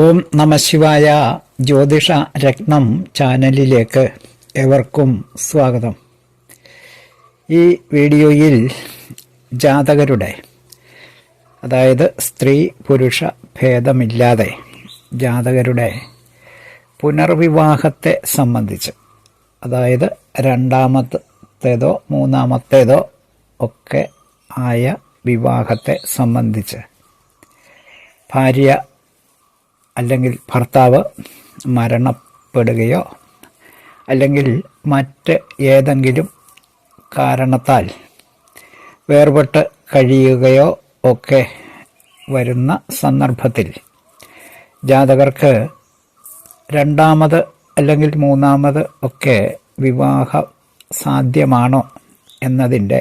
ഓം നമശിവായ ജ്യോതിഷ രത്നം ചാനലിലേക്ക് എവർക്കും സ്വാഗതം. ഈ വീഡിയോയിൽ ജാതകരുടെ അതായത് സ്ത്രീ പുരുഷ ഭേദമില്ലാതെ ജാതകരുടെ പുനർവിവാഹത്തെ സംബന്ധിച്ച് അതായത് രണ്ടാമത്തേതോ മൂന്നാമത്തേതോ ഒക്കെ ആയ വിവാഹത്തെ സംബന്ധിച്ച് ഭാര്യ അല്ലെങ്കിൽ ഭർത്താവ് മരണപ്പെടുകയോ അല്ലെങ്കിൽ മറ്റ് ഏതെങ്കിലും കാരണത്താൽ വേർപെട്ട് കഴിയുകയോ ഒക്കെ വരുന്ന സന്ദർഭത്തിൽ ജാതകർക്ക് രണ്ടാമത് അല്ലെങ്കിൽ മൂന്നാമത് ഒക്കെ വിവാഹം സാധ്യമാണോ എന്നതിന്റെ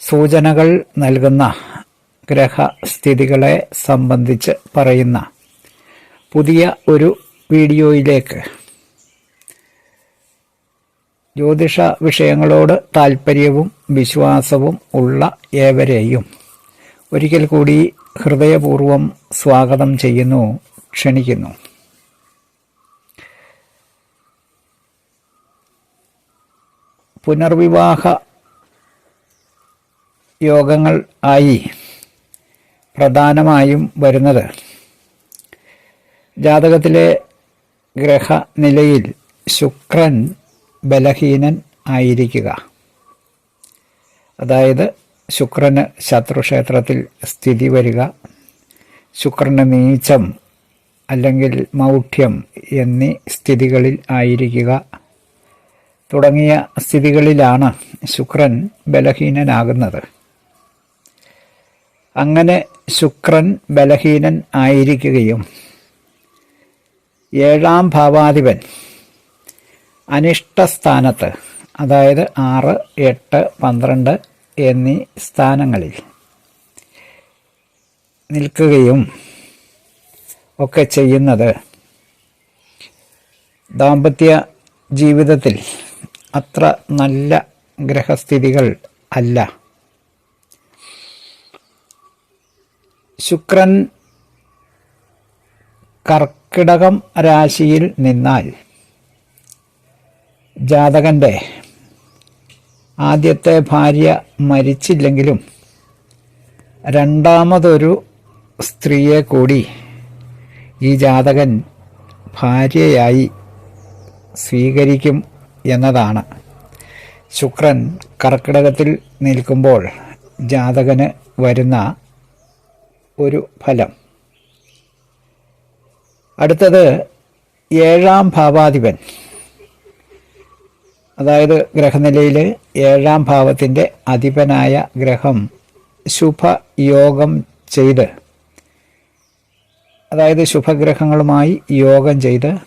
സൂചനകൾ നൽകുന്ന ഗ്രഹസ്ഥിതികളെ സംബന്ധിച്ച് പറയുന്ന പുതിയ ഒരു വീഡിയോയിലേക്ക് ജ്യോതിഷ വിഷയങ്ങളോട് താൽപ്പര്യവും വിശ്വാസവും ഉള്ള ഏവരെയും ഒരിക്കൽ കൂടി ഹൃദയപൂർവം സ്വാഗതം ചെയ്യുന്നു ക്ഷണിക്കുന്നു. പുനർവിവാഹ യോഗങ്ങൾ ആയി പ്രധാനമായും വരുന്നത്. ജാതകത്തിലെ ഗ്രഹനിലയിൽ ശുക്രൻ ബലഹീനൻ ആയിരിക്കുക. അതായത് ശുക്രന് ശത്രുക്ഷേത്രത്തിൽ സ്ഥിതി വരിക ശുക്രന് നീച്ചം അല്ലെങ്കിൽ മൗഢ്യം എന്നീ സ്ഥിതികളിൽ ആയിരിക്കുക. തുടങ്ങിയ സ്ഥിതികളിലാണ് ശുക്രൻ ബലഹീനനാകുന്നത്. അങ്ങനെ ശുക്രൻ ബലഹീനൻ ആയിരിക്കുകയും ഏഴാം ഭാവാധിപൻ അനിഷ്ടസ്ഥാനത്ത് അതായത് ആറ് എട്ട് പന്ത്രണ്ട് എന്നീ സ്ഥാനങ്ങളിൽ നിൽക്കുകയും ഒക്കെ ചെയ്യുന്നത് ദാമ്പത്യ ജീവിതത്തിൽ അത്ര നല്ല ഗ്രഹസ്ഥിതികൾ അല്ല. ശുക്രൻ കർക്കിടകം രാശിയിൽ നിന്നാൽ ജാതകന്റെ ആദ്യത്തെ ഭാര്യ മരിച്ചില്ലെങ്കിലും രണ്ടാമതൊരു സ്ത്രീയെ കൂടി ഈ ജാതകൻ ഭാര്യയായി സ്വീകരിക്കും എന്നതാണ്. ശുക്രൻ കർക്കിടകത്തിൽ നിൽക്കുമ്പോൾ ജാതകന് വരുന്ന ഒരു ഫലം. അടുത്തത് ഏഴാം ഭാവാധിപൻ. അതായത് ഗ്രഹനിലയിൽ ഏഴാം ഭാവത്തിന്റെ അധിപനായ ഗ്രഹം ശുഭയോഗം ചെയ്ത് അതായത് ശുഭഗ്രഹങ്ങളുമായി യോഗം ചെയ്ത്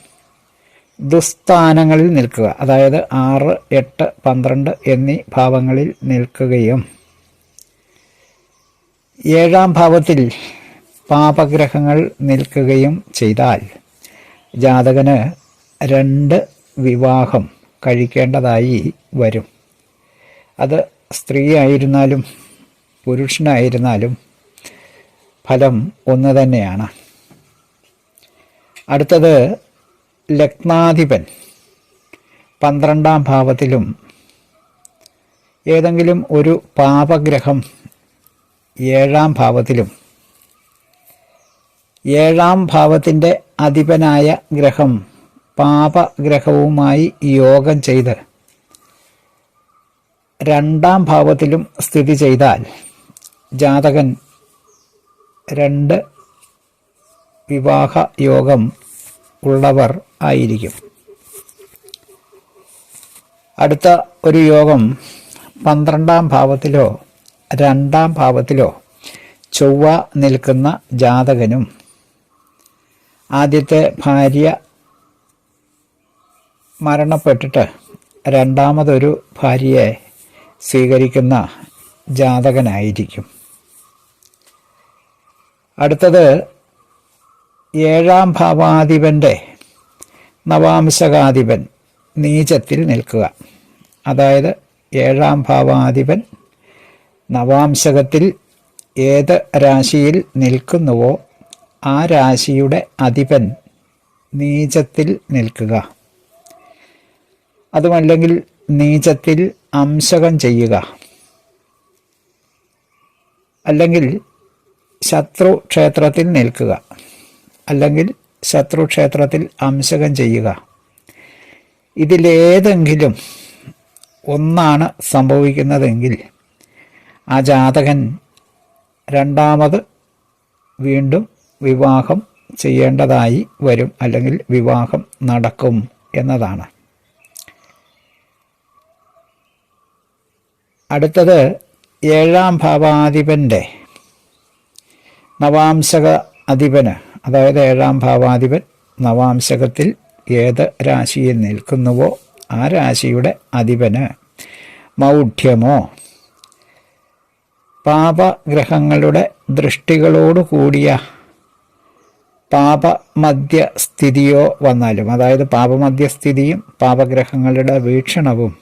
ദുസ്ഥാനങ്ങളിൽ നിൽക്കുക. അതായത് ആറ് എട്ട് പന്ത്രണ്ട് എന്നീ ഭാവങ്ങളിൽ നിൽക്കുകയും ഏഴാം ഭാവത്തിൽ പാപഗ്രഹങ്ങൾ നിൽക്കുകയും ചെയ്താൽ ജാതകന് രണ്ട് വിവാഹം കഴിക്കേണ്ടതായി വരും. അത് സ്ത്രീ ആയിരുന്നാലും പുരുഷനായിരുന്നാലും ഫലം ഒന്ന് തന്നെയാണ്. അടുത്തത് ലഗ്നാധിപൻ. പന്ത്രണ്ടാം ഭാവത്തിലും ഏതെങ്കിലും ഒരു പാപഗ്രഹം ഏഴാം ഭാവത്തിലും. ഏഴാം ഭാവത്തിന്റെ അധിപനായ ഗ്രഹം പാപഗ്രഹവുമായി യോഗം ചെയ്ത് രണ്ടാം ഭാവത്തിലും സ്ഥിതി ചെയ്താൽ ജാതകൻ രണ്ട് വിവാഹ യോഗം ഉള്ളവർ ആയിരിക്കും. അടുത്ത ഒരു യോഗം പന്ത്രണ്ടാം ഭാവത്തിലോ രണ്ടാം ഭാവത്തിലോ ചൊവ്വ നിൽക്കുന്ന ജാതകനും ആദ്യത്തെ ഭാര്യ മരണപ്പെട്ടിട്ട് രണ്ടാമതൊരു ഭാര്യയെ സ്വീകരിക്കുന്ന ജാതകനായിരിക്കും. അടുത്തത് ഏഴാം ഭാവാധിപന്റെ നവാംശകാധിപൻ നീചത്തിൽ നിൽക്കുക. അതായത് ഏഴാം ഭാവാധിപൻ നവാംശകത്തിൽ ഏത് രാശിയിൽ നിൽക്കുന്നുവോ ആ രാശിയുടെ അധിപൻ നീചത്തിൽ നിൽക്കുക. അതുമല്ലെങ്കിൽ നീചത്തിൽ അംശകം ചെയ്യുക. അല്ലെങ്കിൽ ശത്രു ക്ഷേത്രത്തിൽ നിൽക്കുക. അല്ലെങ്കിൽ ശത്രു ക്ഷേത്രത്തിൽ അംശകം ചെയ്യുക. ഇതിലേതെങ്കിലും ഒന്നാണ് സംഭവിക്കുന്നതെങ്കിൽ ആ ജാതകൻ രണ്ടാമത് വീണ്ടും വിവാഹം ചെയ്യേണ്ടതായി വരും അല്ലെങ്കിൽ വിവാഹം നടക്കും എന്നതാണ്. അടുത്തത് ഏഴാം ഭാവാധിപന്റെ നവാംശക അധിപന് അതായത് ഏഴാം ഭാവാധിപൻ നവാംശകത്തിൽ ഏത് രാശിയിൽ നിൽക്കുന്നുവോ ആ രാശിയുടെ അധിപന് മൗഢ്യമോ പാപഗ്രഹങ്ങളുടെ ദൃഷ്ടികളോട് കൂടിയ പാപമധ്യസ്ഥിതിയോ വന്നാലും അതായത് പാപമധ്യസ്ഥിതിയും പാപഗ്രഹങ്ങളുടെ വീക്ഷണവും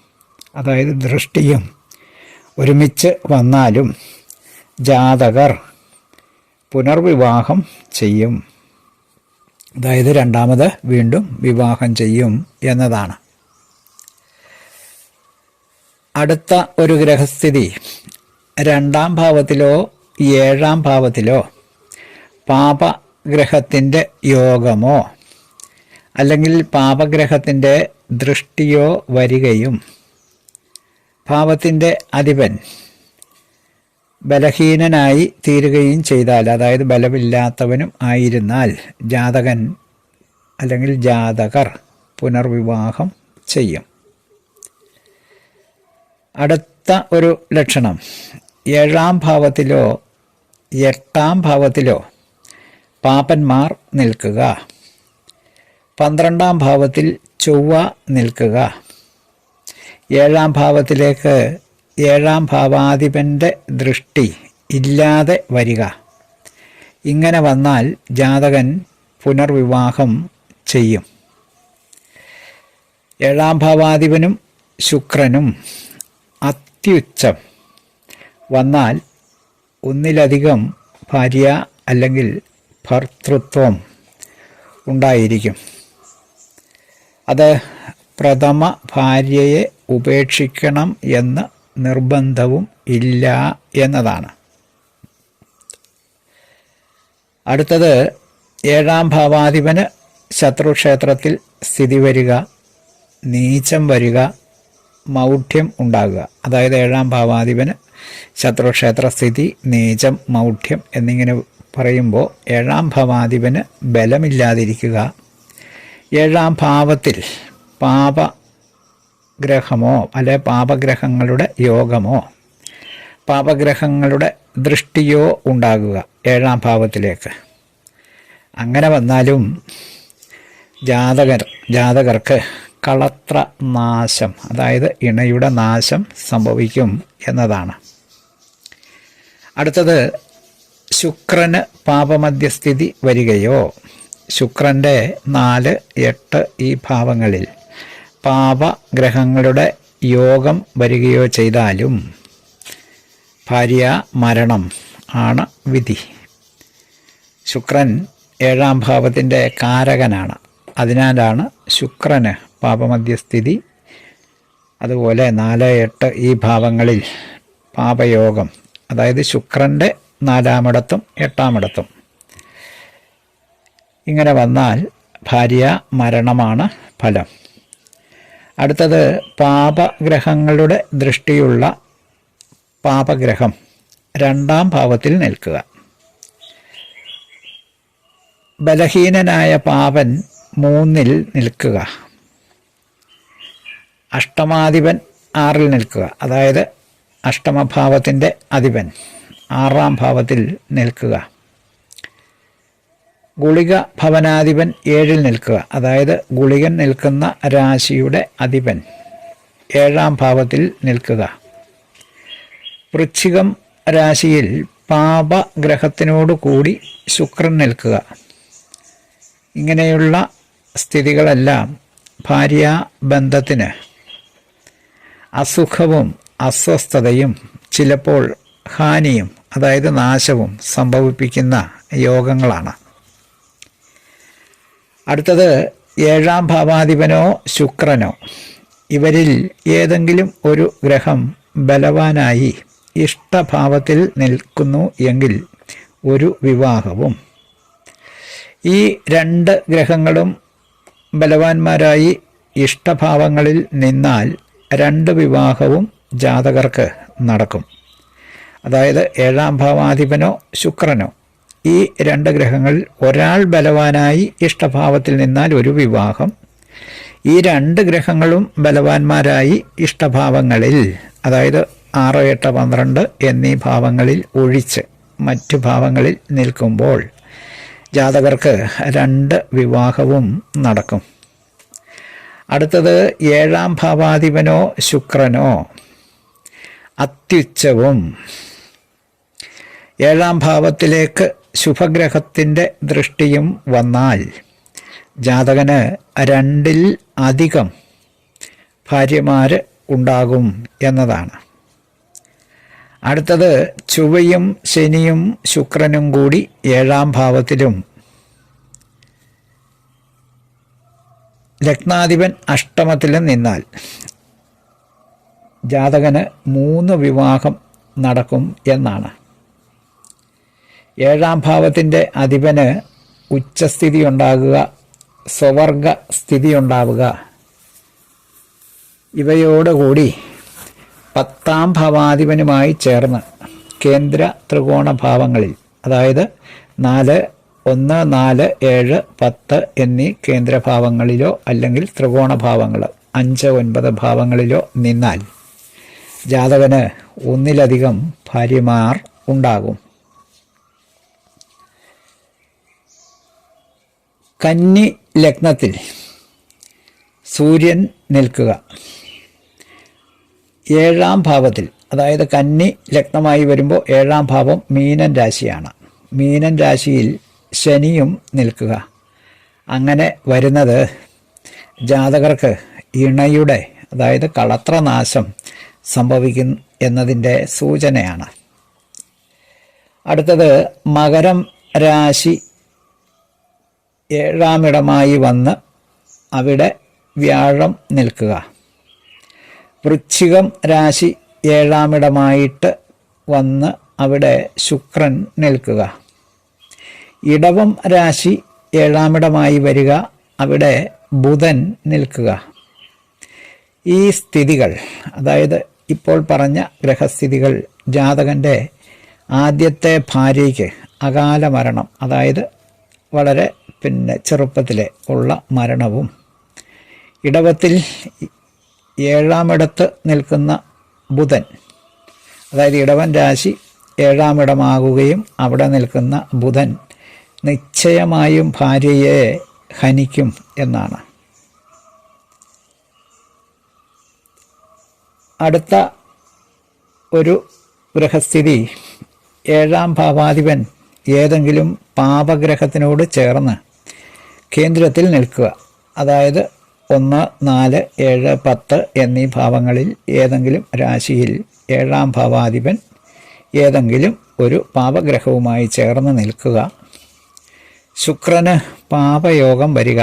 അതായത് ദൃഷ്ടിയും ഒരുമിച്ച് വന്നാലും ജാതകർ പുനർവിവാഹം ചെയ്യും. അതായത് രണ്ടാമത് വീണ്ടും വിവാഹം ചെയ്യും എന്നതാണ്. അടുത്ത ഒരു ഗ്രഹസ്ഥിതി രണ്ടാം ഭാവത്തിലോ ഏഴാം ഭാവത്തിലോ പാപഗ്രഹത്തിന്റെ യോഗമോ അല്ലെങ്കിൽ പാപഗ്രഹത്തിന്റെ ദൃഷ്ടിയോ വരികയും പാപത്തിന്റെ അധിപൻ ബലഹീനനായി തീരുകയും ചെയ്താൽ അതായത് ബലമില്ലാത്തവനും ആയിരുന്നാൽ ജാതകൻ അല്ലെങ്കിൽ ജാതകർ പുനർവിവാഹം ചെയ്യും. അടുത്ത ഒരു ലക്ഷണം ഏഴാം ഭാവത്തിലോ എട്ടാം ഭാവത്തിലോ പാപ്പന്മാർ നിൽക്കുക. പന്ത്രണ്ടാം ഭാവത്തിൽ ചൊവ്വ നിൽക്കുക. ഏഴാം ഭാവത്തിലേക്ക് ഏഴാം ഭാവാധിപന്റെ ദൃഷ്ടി ഇല്ലാതെ വരിക. ഇങ്ങനെ വന്നാൽ ജാതകൻ പുനർവിവാഹം ചെയ്യും. ഏഴാം ഭാവാധിപനും ശുക്രനും അത്യുച്ചം. വന്നാൽ ഒന്നിലധികം ഭാര്യ അല്ലെങ്കിൽ ഭർത്തൃത്വം ഉണ്ടായിരിക്കും. അത് പ്രഥമ ഭാര്യയെ ഉപേക്ഷിക്കണം എന്ന് നിർബന്ധവും ഇല്ല എന്നതാണ്. അടുത്തത് ഏഴാം ഭാവാധിപന് ശത്രുക്ഷേത്രത്തിൽ സ്ഥിതി വരിക നീചം വരിക മൗഢ്യം ഉണ്ടാകുക. അതായത് ഏഴാം ഭാവാധിപന് ശത്രുക്ഷേത്ര സ്ഥിതി നീചം മൗഢ്യം എന്നിങ്ങനെ പറയുമ്പോൾ ഏഴാം ഭാവാധിപന് ബലമില്ലാതിരിക്കുക. ഏഴാം ഭാവത്തിൽ പാപ ഗ്രഹമോ അല്ലെ പാപഗ്രഹങ്ങളുടെ യോഗമോ പാപഗ്രഹങ്ങളുടെ ദൃഷ്ടിയോ ഉണ്ടാകുക ഏഴാം ഭാവത്തിലേക്ക്. അങ്ങനെ വന്നാലും ജാതകർ ജാതകർക്ക് കളത്ര നാശം അതായത് ഇണയുടെ നാശം സംഭവിക്കും എന്നതാണ്. അടുത്തത് ശുക്രന് പാപമധ്യസ്ഥിതി വരികയോ? ശുക്രന്റെ നാല് എട്ട് ഈ ഭാവങ്ങളിൽ പാപഗ്രഹങ്ങളുടെ യോഗം വരികയോ ചെയ്താലും ഭാര്യ മരണം ആണ് വിധി. ശുക്രൻ ഏഴാം ഭാവത്തിന്റെ കാരകനാണ്. അതിനാലാണ് ശുക്രന് പാപമധ്യസ്ഥിതി. അതുപോലെ നാല് എട്ട് ഈ ഭാവങ്ങളിൽ പാപയോഗം അതായത് ശുക്രന്റെ നാലാമിടത്തും എട്ടാമിടത്തും. ഇങ്ങനെ വന്നാൽ ഭാര്യ മരണമാണ് ഫലം. അടുത്തത് പാപഗ്രഹങ്ങളുടെ ദൃഷ്ടിയുള്ള പാപഗ്രഹം രണ്ടാം ഭാവത്തിൽ നിൽക്കുക. ബലഹീനനായ പാപൻ മൂന്നിൽ നിൽക്കുക. അഷ്ടമാധിപൻ ആറിൽ നിൽക്കുക. അതായത് അഷ്ടമഭാവത്തിന്റെ അധിപൻ. ആറാം ഭാവത്തിൽ നിൽക്കുക. ഗുളിക ഭവനാധിപൻ ഏഴിൽ നിൽക്കുക. അതായത് ഗുളികൻ നിൽക്കുന്ന രാശിയുടെ അധിപൻ. ഏഴാം ഭാവത്തിൽ നിൽക്കുക. വൃശ്ചികം രാശിയിൽ പാപഗ്രഹത്തിനോട് കൂടി ശുക്രൻ നിൽക്കുക. ഇങ്ങനെയുള്ള സ്ഥിതികളെല്ലാം ഭാര്യാബന്ധത്തിന് അസുഖവും അസ്വസ്ഥതയും ചിലപ്പോൾ ഹാനിയും അതായത് നാശവും സംഭവിപ്പിക്കുന്ന യോഗങ്ങളാണ്. അടുത്തത് ഏഴാം ഭാവാധിപനോ ശുക്രനോ. ഇവരിൽ ഏതെങ്കിലും ഒരു ഗ്രഹം ബലവാനായി ഇഷ്ടഭാവത്തിൽ നിൽക്കുന്നു എങ്കിൽ ഒരു വിവാഹവും. ഈ രണ്ട് ഗ്രഹങ്ങളും ബലവാന്മാരായി ഇഷ്ടഭാവങ്ങളിൽ നിന്നാൽ രണ്ട് വിവാഹവും ജാതകർക്ക് നടക്കും. അതായത് ഏഴാം ഭാവാധിപനോ ശുക്രനോ. ഈ രണ്ട് ഗ്രഹങ്ങളിൽ ഒരാൾ ബലവാനായി ഇഷ്ടഭാവത്തിൽ നിന്നാൽ ഒരു വിവാഹം. ഈ രണ്ട് ഗ്രഹങ്ങളും ബലവാന്മാരായി ഇഷ്ടഭാവങ്ങളിൽ അതായത് ആറ് എട്ട് പന്ത്രണ്ട് എന്നീ ഭാവങ്ങളിൽ ഒഴിച്ച് മറ്റു ഭാവങ്ങളിൽ നിൽക്കുമ്പോൾ ജാതകർക്ക് രണ്ട് വിവാഹവും നടക്കും. അടുത്തത് ഏഴാം ഭാവാധിപനോ ശുക്രനോ. അത്യുച്ചവും. ഏഴാം ഭാവത്തിലേക്ക് ശുഭഗ്രഹത്തിന്റെ ദൃഷ്ടിയും വന്നാൽ ജാതകന് രണ്ടിൽ അധികം ഭാര്യമാർ ഉണ്ടാകും എന്നതാണ്. അടുത്തത് ചുവയും ശനിയും ശുക്രനും കൂടി ഏഴാം ഭാവത്തിലും. ലഗ്നാധിപൻ അഷ്ടമത്തിലും നിന്നാൽ ജാതകന് മൂന്ന് വിവാഹം നടക്കും എന്നാണ്. ഏഴാം ഭാവത്തിന്റെ അധിപന് ഉച്ചസ്ഥിതി ഉണ്ടാകുക സ്വവർഗ സ്ഥിതി ഉണ്ടാവുക ഇവയോടുകൂടി പത്താം ഭാവാധിപനുമായി ചേർന്ന് കേന്ദ്ര ത്രികോണ ഭാവങ്ങളിൽ അതായത് നാല് ഒന്ന് നാല് ഏഴ് പത്ത് എന്നീ കേന്ദ്രഭാവങ്ങളിലോ അല്ലെങ്കിൽ ത്രികോണ ഭാവങ്ങൾ അഞ്ച് ഒൻപത് ഭാവങ്ങളിലോ നിന്നാൽ ജാതകന് ഒന്നിലധികം ഭാര്യമാർ ഉണ്ടാകും. കന്നി ലഗ്നത്തിൽ സൂര്യൻ നിൽക്കുക. ഏഴാം ഭാവത്തിൽ അതായത് കന്നി ലഗ്നമായി വരുമ്പോൾ ഏഴാം ഭാവം മീനൻ രാശിയാണ്. മീനൻ രാശിയിൽ ശനിയും നിൽക്കുക. അങ്ങനെ വരുന്നത് ജാതകർക്ക് ഇണയുടെ അതായത് കളത്രനാശം സംഭവിക്കും എന്നതിന്റെ സൂചനയാണ്. അടുത്തത് മകരം രാശി ഏഴാമിടമായി വന്ന് അവിടെ വ്യാഴം നിൽക്കുക. വൃശ്ചികം രാശി ഏഴാമിടമായിട്ട് വന്ന് അവിടെ ശുക്രൻ നിൽക്കുക. ഇടവം രാശി ഏഴാമിടമായി വരിക അവിടെ ബുധൻ നിൽക്കുക. ഈ സ്ഥിതികൾ അതായത് ഇപ്പോൾ പറഞ്ഞ ഗ്രഹസ്ഥിതികൾ ജാതകന്റെ ആദ്യത്തെ ഭാര്യയ്ക്ക് അകാല മരണം അതായത് വളരെ പിന്നെ ചെറുപ്പത്തിലെ ഉള്ള മരണവും ഇടവത്തിൽ ഏഴാമിടത്ത് നിൽക്കുന്ന ബുധൻ അതായത് ഇടവൻ രാശി ഏഴാമിടമാകുകയും അവിടെ നിൽക്കുന്ന ബുധൻ നിശ്ചയമായും ഭാര്യയെ ഹനിക്കും എന്നാണ്. അടുത്ത ഒരു ഗ്രഹസ്ഥിതി ഏഴാം ഭാവാധിപൻ ഏതെങ്കിലും പാപഗ്രഹത്തിനോട് ചേർന്ന് കേന്ദ്രത്തിൽ നിൽക്കുക. അതായത് ഒന്ന് നാല് ഏഴ് പത്ത് എന്നീ ഭാവങ്ങളിൽ ഏതെങ്കിലും രാശിയിൽ ഏഴാം ഭാവാധിപൻ ഏതെങ്കിലും ഒരു പാപഗ്രഹവുമായി ചേർന്ന് നിൽക്കുക. ശുക്രന് പാപയോഗം വരിക.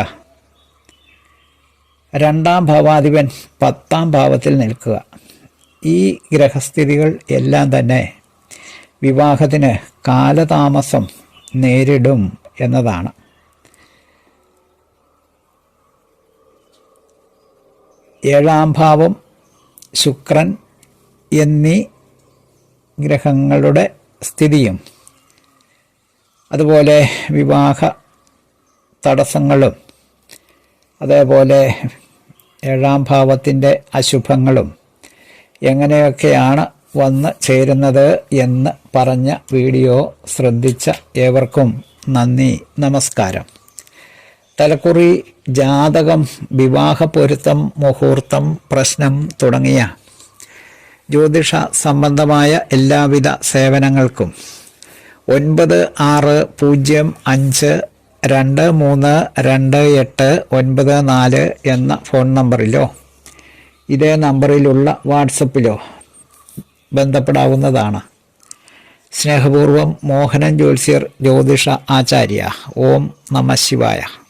രണ്ടാം ഭാവാധിപൻ പത്താം ഭാവത്തിൽ നിൽക്കുക. ഈ ഗ്രഹസ്ഥിതികൾ എല്ലാം തന്നെ വിവാഹത്തിന് കാലതാമസം നേരിടും എന്നതാണ്. ഏഴാം ഭാവം ശുക്രൻ എന്നീ ഗ്രഹങ്ങളുടെ സ്ഥിതിയും അതുപോലെ വിവാഹ തടസ്സങ്ങളും അതേപോലെ ഏഴാം ഭാവത്തിന്റെ അശുഭങ്ങളും എങ്ങനെയൊക്കെയാണ് വന്ന് ചേരുന്നത് എന്ന് പറഞ്ഞ വീഡിയോ ശ്രദ്ധിച്ച ഏവർക്കും നന്ദി നമസ്കാരം. തലക്കുറി ജാതകം വിവാഹ പൊരുത്തം മുഹൂർത്തം പ്രശ്നം തുടങ്ങിയ ജ്യോതിഷ സംബന്ധമായ എല്ലാവിധ സേവനങ്ങൾക്കും ഒൻപത് ആറ് പൂജ്യം അഞ്ച് രണ്ട് മൂന്ന് രണ്ട് എട്ട് ഒൻപത് നാല് എന്ന ഫോൺ നമ്പറിലോ ഇതേ നമ്പറിലുള്ള വാട്സപ്പിലോ ബന്ധപ്പെടാവുന്നതാണ്. സ്നേഹപൂർവം മോഹനൻ ജ്യോത്സ്യർ ജ്യോതിഷ ആചാര്യ. ഓം നമ ശിവായ.